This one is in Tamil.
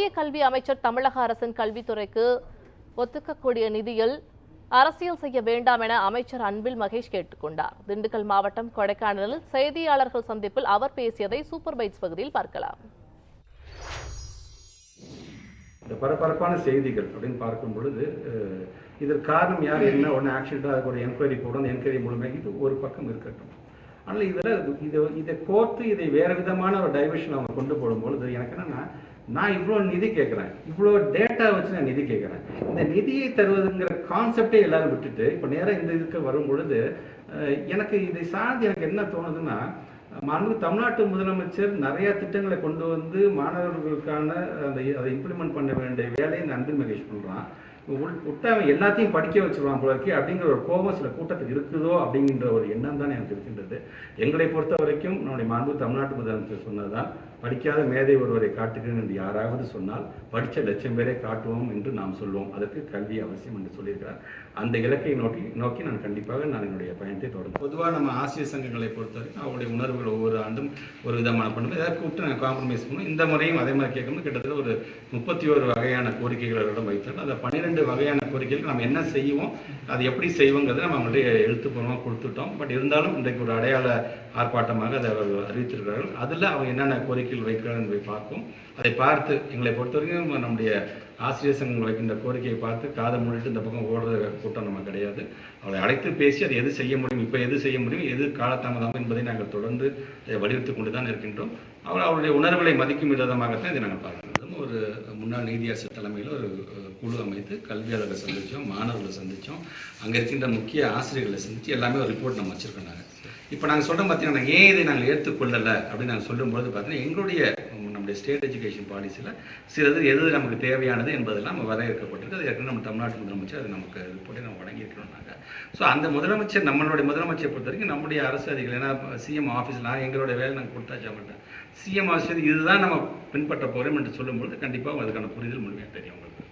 மத்திய கல்வி அமைச்சர் தமிழக அரசின் கல்வித்துறைக்கு ஒத்துக்கக்கூடிய நிதியில் அரசியல் செய்ய வேண்டாம் என அமைச்சர் அன்பில் மகேஷ் கேட்டுக்கொண்டார். திண்டுக்கல் மாவட்டம் கொடைக்கானலில் செய்தியாளர்கள் சந்திப்பில் அவர் பேசியதை சூப்பர் பைட்ஸ் பகுதியில் பார்க்கலாம். இந்த பரபரப்பான செய்திகள் அப்படின்னு பார்க்கும் பொழுது இதற்கு காரணம் யார் என்ன ஒன்று ஆக்சிடென்ட்டாக அதுக்கு ஒரு என்கொயரி போடணும் என்கொயரி மூலமாக இது ஒரு பக்கம் இருக்கட்டும். ஆனால் இதில் இதை இதை கோர்த்து இதை வேறு விதமான ஒரு டைவர்ஷன் அவங்க கொண்டு போடும்பொழுது எனக்கு என்னன்னா நான் இவ்வளோ நிதி கேட்குறேன். இவ்வளோ டேட்டா வச்சு நான் நிதி கேட்குறேன். இந்த நிதியை தருவதுங்கிற கான்செப்டே எல்லாரும் விட்டுட்டு இப்போ நேராக இந்த இதுக்கு வரும் பொழுது எனக்கு இதை சார்ந்து எனக்கு என்ன தோணுதுன்னா மாண்பு தமிழ்நாட்டு முதலமைச்சர் நிறைய திட்டங்களை கொண்டு வந்து மாணவர்களுக்கான அந்த அதை இம்ப்ளிமெண்ட் பண்ண வேண்டிய வேலையை இந்த அன்பில் மகேஷ் பண்ணுறான் விட்டு அவன் எல்லாத்தையும் படிக்க வச்சிருவான் போல இருக்கு அப்படிங்கிற ஒரு கோபம் சில கூட்டத்துக்கு இருக்குதோ அப்படிங்கிற ஒரு எண்ணம் தான் எனக்கு இருக்கின்றது. எங்களை பொறுத்த வரைக்கும் நம்முடைய மாண்பு தமிழ்நாட்டு முதலமைச்சர் சொன்னதுதான் படிக்காத மேதை ஒருவரை காட்டுகிறேன் என்று யாராவது சொன்னால் படித்த லட்சம் பேரை காட்டுவோம் என்று நாம் சொல்வோம். அதற்கு கல்வி அவசியம் என்று சொல்லியிருக்கிறார். அந்த இலக்கை நோக்கி நோக்கி நான் கண்டிப்பாக நான் என்னுடைய பயணத்தை தொடர்ந்து பொதுவாக நம்ம ஆசிரியர் சங்கங்களை பொறுத்த வரைக்கும் அவருடைய உணர்வுகள் ஒவ்வொரு ஆண்டும் ஒரு விதமான பண்ணுவோம் ஏதாவது கூப்பிட்டு நாங்கள் காம்ப்ரமைஸ் பண்ணுவோம். இந்த முறையும் அதே மாதிரி கேட்கணும் கிட்டத்தட்ட ஒரு முப்பத்தி ஒரு வகையான கோரிக்கைகளிடம் வைத்தோம் அந்த பன்னிரெண்டு வகையான கோரிக்கைகள் நம்ம என்ன செய்வோம் அது எப்படி செய்வோங்கிறத நம்ம அவங்கள்ட்ட எழுத்துப்பூர்வமாக கொடுத்துட்டோம். பட் இருந்தாலும் இன்றைக்கு ஒரு அடையாள ஆர்ப்பாட்டமாக அதை அவர்கள் அறிவித்திருக்கிறார்கள். அதில் அவங்க என்னென்ன கோரிக்கைகள் வைக்கிறார்கள் என்பதை பார்ப்போம். அதை பார்த்து எங்களை பொறுத்த வரைக்கும் நம்முடைய ஆசிரியர் சங்கம் வைக்கின்ற கோரிக்கையை பார்த்து காதை மூடிட்டு இந்த பக்கம் ஓடுற கூட்டம் நம்ம அவளை அழைத்து பேசி அது எது செய்ய முடியும் இப்போ எது செய்ய முடியும் எது காலதாமதம் என்பதை நாங்கள் தொடர்ந்து வலியுறுத்தி கொண்டு தான் இருக்கின்றோம். அவர் அவருடைய உணர்வுகளை மதிக்கும் விதமாகத்தான் இதை நாங்கள் பார்க்கின்றோம். ஒரு முன்னாள் நீதியரசர் தலைமையில் ஒரு குழு அமைத்து கல்வியாளர்களை சந்தித்தோம் மாணவர்களை சந்தித்தோம் அங்கே இருக்கின்ற முக்கிய ஆசிரியர்களை சந்தித்து எல்லாமே ஒரு ரிப்போர்ட் நம்ம வச்சுருக்கோம் நாங்கள் இப்போ நாங்கள் சொல்கிறோம் பார்த்தீங்கன்னா ஏன் இதை நாங்கள் ஏற்றுக்கொள்ளலை அப்படின்னு நாங்கள் சொல்லும்போது பார்த்தீங்கன்னா எங்களுடைய நம்முடைய ஸ்டேட் எஜுகேஷன் பாலிசியில் சிலது எது நமக்கு தேவையானது என்பதெல்லாம் நம்ம வரையறுக்கப்பட்டிருக்கு. அது ஏற்கனவே நம்ம தமிழ்நாட்டு முதலமைச்சர் அது நமக்கு போட்டு நம்ம வழங்கியிருக்கிறோம் நாங்கள் ஸோ அந்த முதலமைச்சர் நம்மளுடைய முதலமைச்சரை பொறுத்த வரைக்கும் நம்முடைய அரசு அதிகாரிகள் ஏன்னா சிஎம் ஆஃபீஸ்லாம் எங்களுடைய வேலை நாங்கள் கொடுத்தாச்சு அவங்கள்ட்ட. சிஎம் ஆஃபீஸ் இதுதான் நம்ம பின்பற்ற போகிறோம் என்று சொல்லும்போது கண்டிப்பாக அதுக்கான புரிதல் முழுமையாக தெரியும் உங்களுக்கு.